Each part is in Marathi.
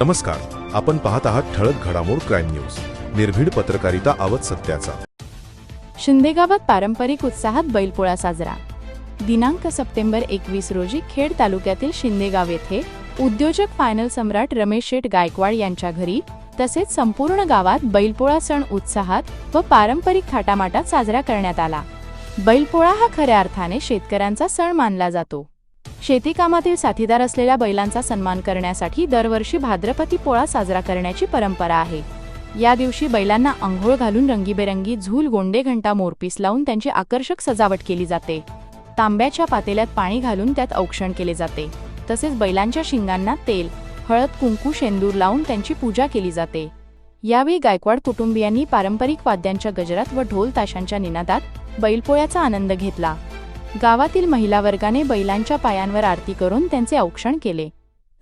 नमस्कार. आपण पाहत आहात ठळक घडामोड क्राईम न्यूज. निर्भीड पत्रकारिता आवत सत्याचा. शिंदे गावात पारंपरिक उत्साहात बैलपोळा साजरा. दिनांक सप्टेंबर एकवीस रोजी खेड तालुक्यातील शिंदेगाव येथे उद्योजक फायनल सम्राट रमेश शेठ गायकवाड यांच्या घरी तसेच संपूर्ण गावात बैलपोळा सण उत्साहात व पारंपरिक थाटामाटात साजरा करण्यात आला. बैलपोळा हा खऱ्या अर्थाने शेतकऱ्यांचा सण मानला जातो. शेतीकामातील साथीदार असलेल्या बैलांचा सन्मान करण्यासाठी दरवर्षी भाद्रपती पोळा साजरा करण्याची परंपरा आहे. या दिवशी बैलांना आंघोळ घालून रंगीबेरंगी झूल गोंडे घंटा मोरपीस लावून त्यांची आकर्षक सजावट केली जाते. तांब्याच्या पातेल्यात पाणी घालून त्यात औक्षण केले जाते. तसेच बैलांच्या शिंगांना तेल हळद कुंकू शेंदूर लावून त्यांची पूजा केली जाते. यावेळी गायकवाड कुटुंबियांनी पारंपरिक वाद्यांच्या गजरात व ढोल ताशांच्या निनादात बैलपोळ्याचा आनंद घेतला. गावातील महिला वर्गाने बैलांच्या पायांवर आरती करून त्यांचे औक्षण केले.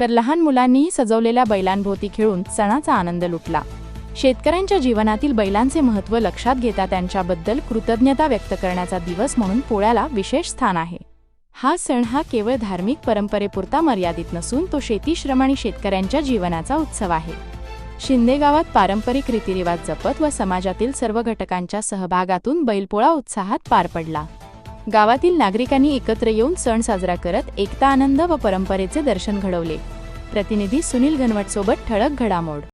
तर लहान मुलांनीही सजवलेल्या बैलांभोवती खेळून सणाचा आनंद लुटला. शेतकऱ्यांच्या जीवनातील बैलांचे महत्त्व लक्षात घेता त्यांच्याबद्दल कृतज्ञता व्यक्त करण्याचा दिवस म्हणून पोळ्याला विशेष स्थान आहे. हा सण हा केवळ धार्मिक परंपरेपुरता मर्यादित नसून तो शेतीश्रम आणि शेतकऱ्यांच्या जीवनाचा उत्सव आहे. शिंदे गावात पारंपरिक रीतिरिवाज जपत व समाजातील सर्व घटकांच्या सहभागातून बैलपोळा उत्साहात पार पडला. गावातील नागरिकांनी एकत्र येऊन सण साजरा करत एकता आनंद व परंपरेचे दर्शन घडवले. प्रतिनिधी सुनील घनवट सोबत ठळक घडामोड.